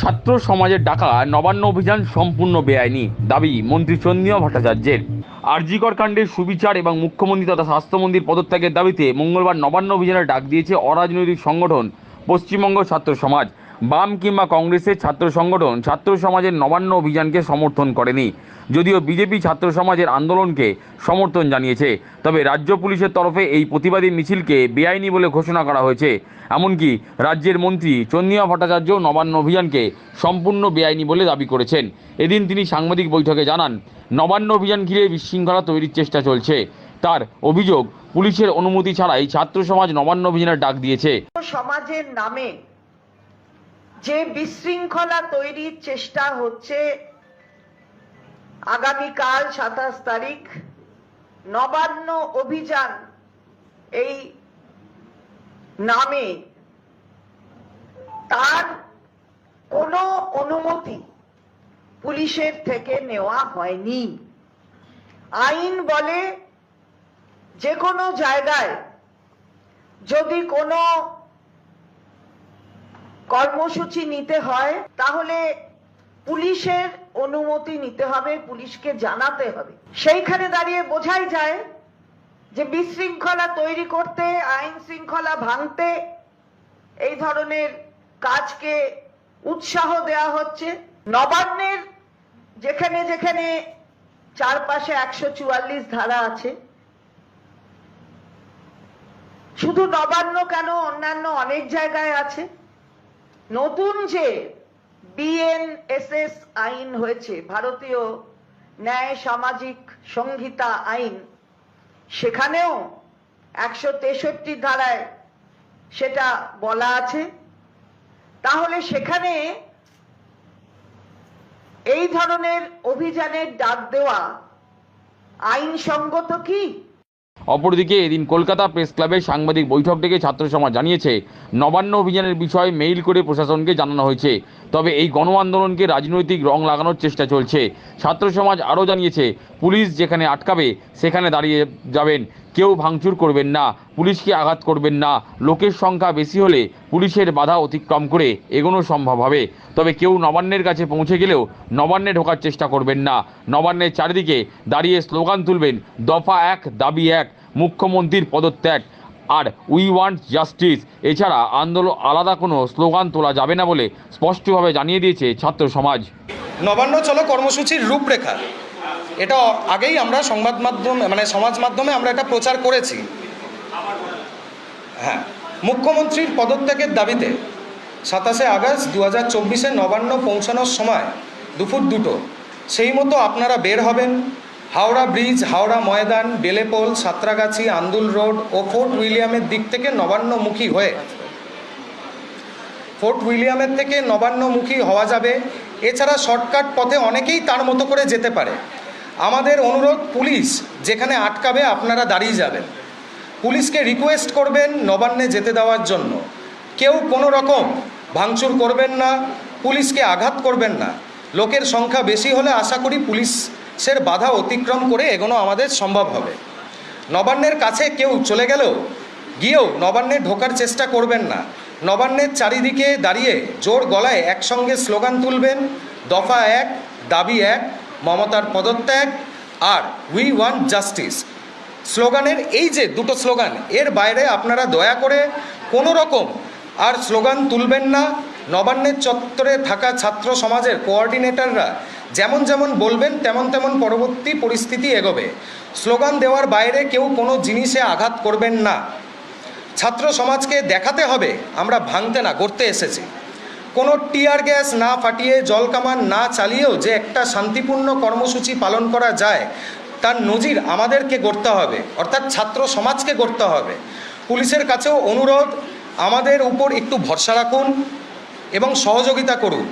ছাত্র সমাজের ডাকা নবান্ন অভিযান সম্পূর্ণ বেআইনি, দাবি মন্ত্রী চন্দ্রিমা ভট্টাচার্যের। আরজিকর কাণ্ডের সুবিচার এবং মুখ্যমন্ত্রী তথা স্বাস্থ্যমন্ত্রীর পদত্যাগের দাবিতে মঙ্গলবার নবান্ন অভিযানের ডাক দিয়েছে অরাজনৈতিক সংগঠন, পশ্চিমবঙ্গ ছাত্র সমাজ। বাম কিংবা কংগ্রেসের ছাত্র সংগঠন ছাত্র সমাজের নবান্ন অভিযানকে সমর্থন করেনি। যদিও বিজেপি ছাত্র সমাজের আন্দোলনকে সমর্থন জানিয়েছে, তবে রাজ্য পুলিশের তরফে এই প্রতিবাদী মিছিলকে বেআইনি বলে ঘোষণা করা হয়েছে। এমনকি রাজ্যের মন্ত্রী চন্দ্রিমা ভট্টাচার্য নবান্ন অভিযানকে সম্পূর্ণ বেআইনি বলে দাবি করেছেন। এদিন তিনি সাংবাদিক বৈঠকে জানান, নবান্ন অভিযান ঘিরে বিশৃঙ্খলা তৈরির চেষ্টা চলছে। তার অভিযোগ, পুলিশের অনুমতি ছাড়াই ছাত্র সমাজ নবান্ন অভিযানের ডাক দিয়েছে। সমাজের নামে যে বিশৃঙ্খলা তৈরির চেষ্টা হচ্ছে, আগামীকাল সাতাশ তারিখ, নবান্ন অভিযান এই নামে। তার কোনো অনুমতি পুলিশের থেকে নেওয়া হয়নি। আইন বলে যে কোনো জায়গায় যদি কোনো কর্মসূচি নিতে হয়, তাহলে পুলিশের অনুমতি নিতে হবে, পুলিশকে জানাতে হবে। সেইখানে দাঁড়িয়ে বোঝাই যায় যে বিশৃঙ্খলা তৈরি করতে, আইন শৃঙ্খলা ভাঙতে এই ধরনের কাজকে উৎসাহ দেওয়া হচ্ছে। নবান্নের যেখানে যেখানে চারপাশে একশো চুয়াল্লিশ ধারা আছে। শুধু নবান্ন কেন, অন্যান্য অনেক জায়গায় আছে। নতুন যে বিএনএসএস আইন হয়েছে, ভারতীয় ন্যায় সামাজিক সংহিতা আইন, সেখানেও একশো তেষট্টি ধারায় সেটা বলা আছে। তাহলে সেখানে এই ধরনের অভিযানের ডাক দেওয়া আইনসঙ্গত কি? অপরদিকে এদিন কলকাতা প্রেস ক্লাবে সাংবাদিক বৈঠক ডেকে ছাত্র সমাজ জানিয়েছে, নবান্ন অভিযানের বিষয়ে মেইল করে প্রশাসনকে জানানো হয়েছে। তবে এই গণ আন্দোলনকে রাজনৈতিক রং লাগানোর চেষ্টা চলছে। ছাত্র সমাজ আরও জানিয়েছে, পুলিশ যেখানে আটকাবে, সেখানে দাঁড়িয়ে যাবেন। কেউ ভাঙচুর করবেন না, পুলিশকে আঘাত করবেন না। লোকের সংখ্যা বেশি হলে পুলিশের বাধা অতিক্রম করে এগোনো সম্ভব হবে। তবে কেউ নবান্নের কাছে পৌঁছে গেলেও নবান্নে ঢোকার চেষ্টা করবেন না। নবান্নের চারিদিকে দাঁড়িয়ে স্লোগান তুলবেন, দফা এক, দাবি এক, মুখ্যমন্ত্রীর পদত্যাগ। আর উই ওয়ান্ট জাস্টিস। এছাড়া আন্দোলন, আলাদা কোনো স্লোগান তোলা যাবে না বলে স্পষ্টভাবে জানিয়ে দিয়েছে ছাত্র সমাজ। নবান্ন চলো কর্মসূচির রূপরেখা। এটা আগেই আমরা সংবাদ মাধ্যম মানে সমাজ মাধ্যমে আমরা এটা প্রচার করেছি। হ্যাঁ মুখ্যমন্ত্রীর পদত্যাগের দাবিতে সাতাশে আগস্ট দু হাজার চব্বিশে নবান্ন পৌঁছানোর সময় দুপুর দুটো, সেই মতো আপনারা বের হবেন। হাওড়া ব্রিজ, হাওড়া ময়দান, বেলেপোল, সাঁতরাগাছি, আন্দুল রোড ও ফোর্ট উইলিয়ামের দিক থেকে নবান্নমুখী হয়ে। ফোর্ট উইলিয়ামের থেকে নবান্নমুখী হওয়া যাবে। এছাড়া শর্টকাট পথে অনেকেই তার মতো করে যেতে পারে। আমাদের অনুরোধ পুলিশ, যেখানে আটকাবে আপনারা দাঁড়িয়ে যাবেন। পুলিশকে রিকোয়েস্ট করবেন নবান্নে যেতে দেওয়ার জন্য। কেউ কোনো রকম ভাঙচুর করবেন না, পুলিশকে আঘাত করবেন না। লোকের সংখ্যা বেশি হলে আশা করি পুলিশের বাধা অতিক্রম করে এগোনো আমাদের সম্ভব হবে। নবান্নের কাছে কেউ চলে গেলেও গিয়েও নবান্নে ঢোকার চেষ্টা করবেন না। নবান্নের চারিদিকে দাঁড়িয়ে জোর গলায় একসঙ্গে স্লোগান তুলবেন, দফা এক, দাবি এক মমতার পদত্যাগ আর উই ওয়ান্ট জাস্টিস স্লোগানের এই যে দুটো স্লোগান, এর বাইরে আপনারা দয়া করে কোনো রকম আর স্লোগান তুলবেন না। নবান্নের চত্বরে থাকা ছাত্র সমাজের কোঅর্ডিনেটররা যেমন যেমন বলবেন, তেমন তেমন পরবর্তী পরিস্থিতি এগোবে। স্লোগান দেওয়ার বাইরে কেউ কোনো জিনিসে আঘাত করবেন না। ছাত্র সমাজকে দেখাতে হবে, আমরা ভাঙতে না করতে এসেছি। কোনো টিয়ার গ্যাস না ফাটিয়ে জল কামান না চালিয়েও যে একটা শান্তিপূর্ণ কর্মসূচি পালন করা যায়, তার নজির আমাদেরকে গড়তে হবে। অর্থাৎ ছাত্র সমাজকে গড়তে হবে। পুলিশের কাছেও অনুরোধ, আমাদের উপর একটু ভরসা রাখুন এবং সহযোগিতা করুন।